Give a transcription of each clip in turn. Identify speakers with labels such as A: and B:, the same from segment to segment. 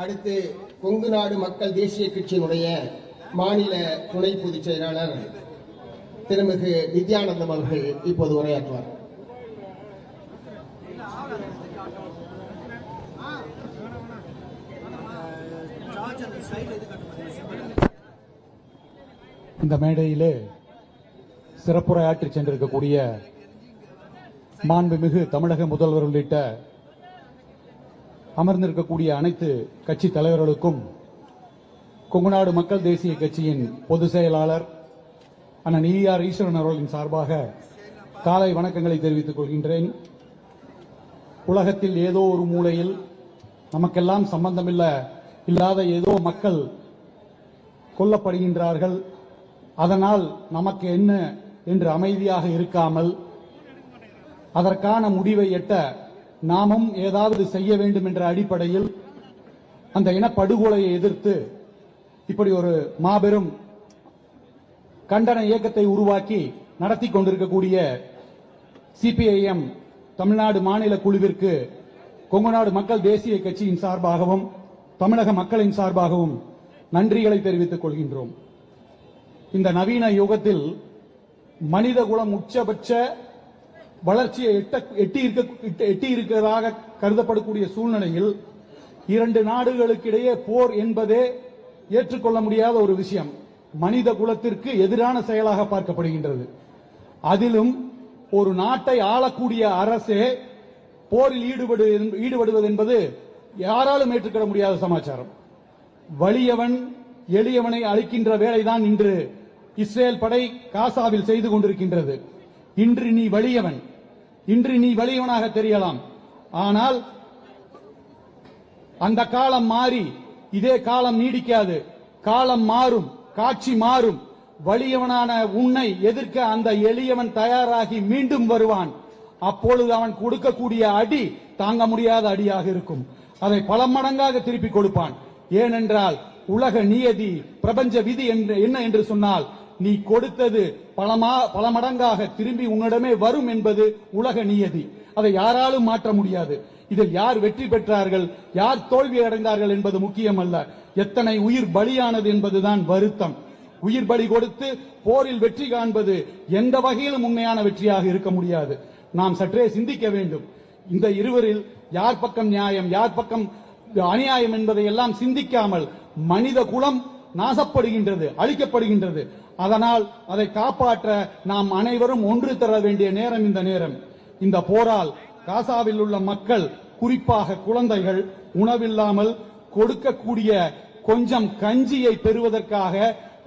A: அடுத்து கொங்கு நாடு மக்கள் தேசிய கட்சியினுடைய மாநில துணை பொதுச் செயலாளர் திருமிகு நித்யானந்தம் அவர்கள் இப்போது உரையாற்றுவார்
B: இந்த மேடையிலே சிறப்புரையாற்றி சென்றிருக்கக்கூடிய மாண்புமிகு தமிழக முதல்வர் உள்ளிட்ட அமர்ந்திருக்கக்கூடிய அனைத்து கட்சி தலைவர்களுக்கும் கொங்குநாடு மக்கள் தேசிய கட்சியின் பொதுச் செயலாளர் அண்ணன் ஆர் ஈஸ்வரன் அவர்களின் சார்பாக காலை வணக்கங்களை தெரிவித்துக் கொள்கின்றேன் உலகத்தில் ஏதோ ஒரு மூலையில் நமக்கெல்லாம் சம்பந்தமில்ல இல்லாத ஏதோ மக்கள் கொல்லப்படுகின்றார்கள் அதனால் நமக்கு என்ன என்று அமைதியாக இருக்காமல் அதற்கான முடிவை எட்ட நாமும் ஏதாவது செய்ய வேண்டும் என்ற அடிப்படையில் அந்த இனப்படுகொலையை எதிர்த்து இப்படி ஒரு மாபெரும் கண்டன இயக்கத்தை உருவாக்கி நடத்தி கொண்டிருக்கக்கூடிய சிபிஐஎம் தமிழ்நாடு மாநில குழுவிற்கு கொங்குநாடு மக்கள் தேசிய கட்சியின் சார்பாகவும் தமிழக மக்களின் சார்பாகவும் நன்றிகளை தெரிவித்துக் கொள்கின்றோம் இந்த நவீன யுகத்தில் மனிதகுலம் உச்சபட்ச வளர்ச்சியை எட்டி இருக்க எட்டி இருக்கிறதாக கருதப்படக்கூடிய சூழ்நிலையில் இரண்டு நாடுகளுக்கிடையே போர் என்பதே ஏற்றுக்கொள்ள முடியாத ஒரு விஷயம் மனித குலத்திற்கு எதிரான செயலாக பார்க்கப்படுகின்றது அதிலும் ஒரு நாட்டை ஆளக்கூடிய அரசே போரில் ஈடுபடு ஈடுபடுவது என்பது யாராலும் ஏற்றுக்கொள்ள முடியாத சமாச்சாரம் வலியவன் எளியவனை அழிக்கின்ற வேலைதான் இன்று இஸ்ரேல் படை காசாவில் செய்து கொண்டிருக்கின்றது இன்று நீ வலியவன் இன்று நீ வலியவனாக தெரியலாம் ஆனால் அந்த காலம் மாறி இதே காலம் நீடிக்காது காலம் மாறும் காட்சி மாறும் வலியவனான உன்னை எதிர்க்க அந்த எளியவன் தயாராகி மீண்டும் வருவான் அப்பொழுது அவன் கொடுக்கக்கூடிய அடி தாங்க முடியாத அடியாக இருக்கும் அதை பல மடங்காக திருப்பி கொடுப்பான் ஏனென்றால் உலக நியதி பிரபஞ்ச விதி என்ன என்று சொன்னால் நீ கொடுத்தது பலமா பல மடங்காக திரும்பி உன்னிடமே வரும் என்பது உலக நியதி அதை யாராலும் மாற்ற முடியாது இதில் யார் வெற்றி பெற்றார்கள் யார் தோல்வி அடைந்தார்கள் என்பது முக்கியமல்ல எத்தனை உயிர் பலியானது என்பதுதான் வருத்தம் உயிர் பலி கொடுத்து போரில் வெற்றி காண்பது எந்த வகையிலும் உண்மையான வெற்றியாக இருக்க முடியாது நாம் சற்றே சிந்திக்க வேண்டும் இந்த இருவரில் யார் பக்கம் நியாயம் யார் பக்கம் அநியாயம் என்பதை எல்லாம் சிந்திக்காமல் மனித குலம் நாசப்படுகின்றது அழிக்கப்படுகின்றது அதனால் அதை காப்பாற்ற நாம் அனைவரும் ஒன்று தர வேண்டிய நேரம் இந்த நேரம் இந்த போரால் காசாவில் உள்ள மக்கள் குறிப்பாக குழந்தைகள் உணவில்லாமல் கொடுக்கக்கூடிய கொஞ்சம் கஞ்சியை பெறுவதற்காக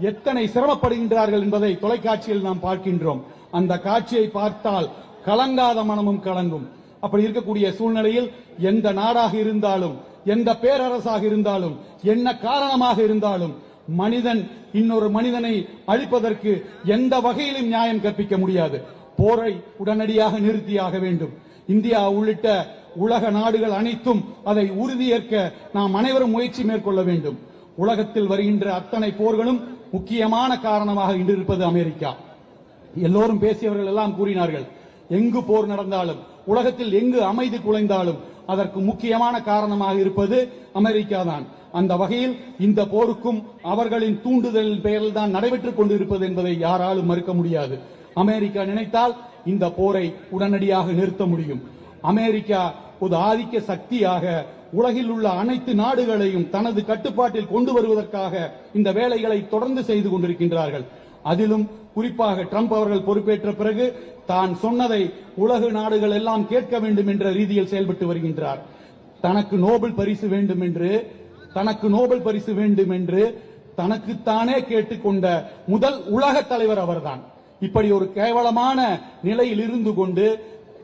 B: எத்தனை சிரமப்படுகின்றார்கள் என்பதை தொலைக்காட்சியில் நாம் பார்க்கின்றோம் அந்த காட்சியை பார்த்தால் கலங்காத மனமும் கலங்கும் அப்படி இருக்கக்கூடிய சூழ்நிலையில் எந்த நாடாக இருந்தாலும் எந்த பேரரசாக இருந்தாலும் என்ன காரணமாக இருந்தாலும் மனிதன் இன்னொரு மனிதனை அழிப்பதற்கு எந்த வகையிலும் நியாயம் கற்பிக்க முடியாது போரை உடனடியாக நிறுத்தியாக வேண்டும் இந்தியா உள்ளிட்ட உலக நாடுகள் அனைத்தும் அதை உறுதியேற்க நாம் அனைவரும் முயற்சி மேற்கொள்ள வேண்டும் உலகத்தில் வருகின்ற அத்தனை போர்களும் முக்கியமான காரணமாக இன்று இருப்பது அமெரிக்கா எல்லோரும் பேசியவர்கள் எல்லாம் கூறினார்கள் எங்கு போர் நடந்தாலும் உலகத்தில் எங்கு அமைதி குலைந்தாலும் அதற்கு முக்கியமான காரணமாக இருப்பது அமெரிக்கா தான் அந்த வகையில் இந்த போருக்கும் அவர்களின் தூண்டுதலின் பெயரில் தான் நடைபெற்றுக் கொண்டிருப்பது என்பதை யாராலும் மறுக்க முடியாது அமெரிக்கா நினைத்தால் இந்த போரை உடனடியாக நிறுத்த முடியும் அமெரிக்கா ஒரு ஆதிக்க சக்தியாக உலகில் உள்ள அனைத்து நாடுகளையும் தனது கட்டுப்பாட்டில் கொண்டு வருவதற்காக இந்த வேலைகளை தொடர்ந்து செய்து கொண்டிருக்கின்றார்கள் அதிலும் குறிப்பாக ட்ரம்ப் அவர்கள் பொறுப்பேற்ற பிறகு தான் சொன்னதை உலக நாடுகள் எல்லாம் கேட்க வேண்டும் என்ற ரீதியில் செயல்பட்டு வருகின்றார் தனக்கு நோபல் பரிசு வேண்டும் என்று தனக்கு நோபல் பரிசு வேண்டும் என்று தனக்குத்தானே கேட்டுக்கொண்ட முதல் உலக தலைவர் அவர்தான் இப்படி ஒரு கேவலமான நிலையில் இருந்து கொண்டு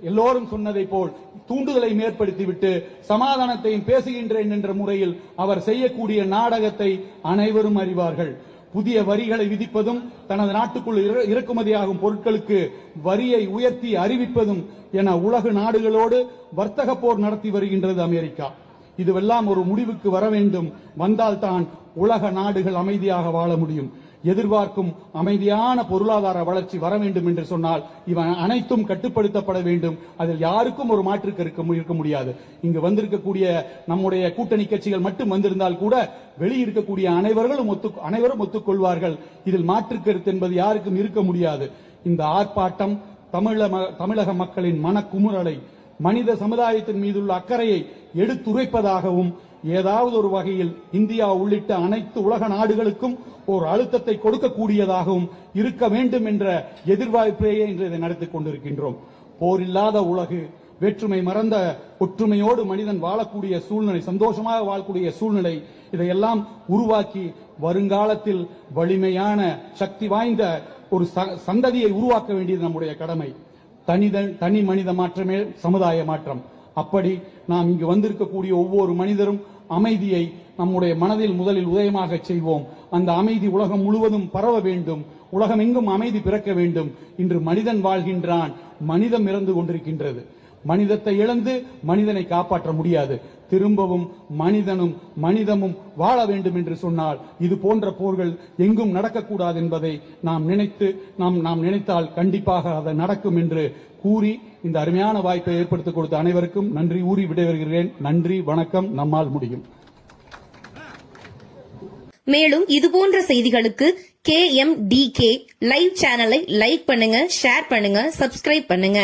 B: எல்லோரும் சொன்னதை போல் தூண்டுதலை மேற்படுத்திவிட்டு சமாதானத்தையும் பேசுகின்றேன் என்ற முறையில் அவர் செய்யக்கூடிய நாடகத்தை அனைவரும் அறிவார்கள் புதிய வரிகளை விதிப்பதும் தனது நாட்டுக்குள் இறக்குமதியாகும் பொருட்களுக்கு வரியை உயர்த்தி அறிவிப்பதும் என உலக நாடுகளோடு வர்த்தக போர் நடத்தி வருகின்றது அமெரிக்கா இதுவெல்லாம் ஒரு முடிவுக்கு வர வேண்டும் வந்தால்தான் உலக நாடுகள் அமைதியாக வாழ முடியும் எதிர்பார்க்கும் அமைதியான பொருளாதார வளர்ச்சி வர வேண்டும் என்று சொன்னால் இவன் அனைத்தும் கட்டுப்படுத்தப்பட வேண்டும் அதில் யாருக்கும் ஒரு மாற்று இருக்க இருக்க முடியாது இங்கு வந்திருக்கக்கூடிய நம்முடைய கூட்டணி கட்சிகள் மட்டும் வந்திருந்தால் கூட வெளியிருக்கக்கூடிய அனைவர்களும் ஒத்து அனைவரும் ஒத்துக்கொள்வார்கள் இதில் மாற்று கருத்து என்பது யாருக்கும் இருக்க முடியாது இந்த ஆர்ப்பாட்டம் தமிழக தமிழக மக்களின் மனக்குமுறலை மனித சமுதாயத்தின் மீதுள்ள அக்கறையை எடுத்துரைப்பதாகவும் ஏதாவது ஒரு வகையில் இந்தியா உள்ளிட்ட அனைத்து உலக நாடுகளுக்கும் ஒரு அழுத்தத்தை கொடுக்கக்கூடியதாகவும் இருக்க வேண்டும் என்ற எதிர்பார்ப்பிலேயே இன்று இதை நடத்திக் கொண்டிருக்கின்றோம் போர் இல்லாத உலகு வேற்றுமை மறந்த ஒற்றுமையோடு மனிதன் வாழக்கூடிய சூழ்நிலை சந்தோஷமாக வாழக்கூடிய சூழ்நிலை இதையெல்லாம் உருவாக்கி வருங்காலத்தில் வலிமையான சக்தி வாய்ந்த ஒரு சந்ததியை உருவாக்க வேண்டியது நம்முடைய கடமை தனிதன் தனி மனித மாற்றமே சமுதாய மாற்றம் அப்படி நாம் இங்கு வந்திருக்கக்கூடிய ஒவ்வொரு மனிதரும் அமைதியை நம்முடைய மனதில் முதலில் உதயமாக செய்வோம் அந்த அமைதி உலகம் முழுவதும் பரவ வேண்டும் உலகம் எங்கும் அமைதி பிறக்க வேண்டும் இன்று மனிதன் வாழ்கின்றான் மனிதம் இறந்து கொண்டிருக்கின்றது மனிதத்தை இழந்து மனிதனை காப்பாற்ற முடியாது திரும்பவும் மனிதனும் மனிதமும் வாழ வேண்டும் என்று சொன்னால் இது போன்ற போர்கள் எங்கும் நடக்கக்கூடாது என்பதை நாம் நினைத்து நாம் நாம் நினைத்தால் கண்டிப்பாக அது நடக்கும் என்று கூறி இந்த அருமையான வாய்ப்பை ஏற்படுத்திக் கொடுத்த அனைவருக்கும் நன்றி ஊறி விடைபெறுகிறேன் நன்றி வணக்கம் நம்மால் முடியும் மேலும் இதுபோன்ற செய்திகளுக்கு K M D K live சேனலை லைக் பண்ணுங்க ஷேர் பண்ணுங்க சப்ஸ்கிரைப் பண்ணுங்க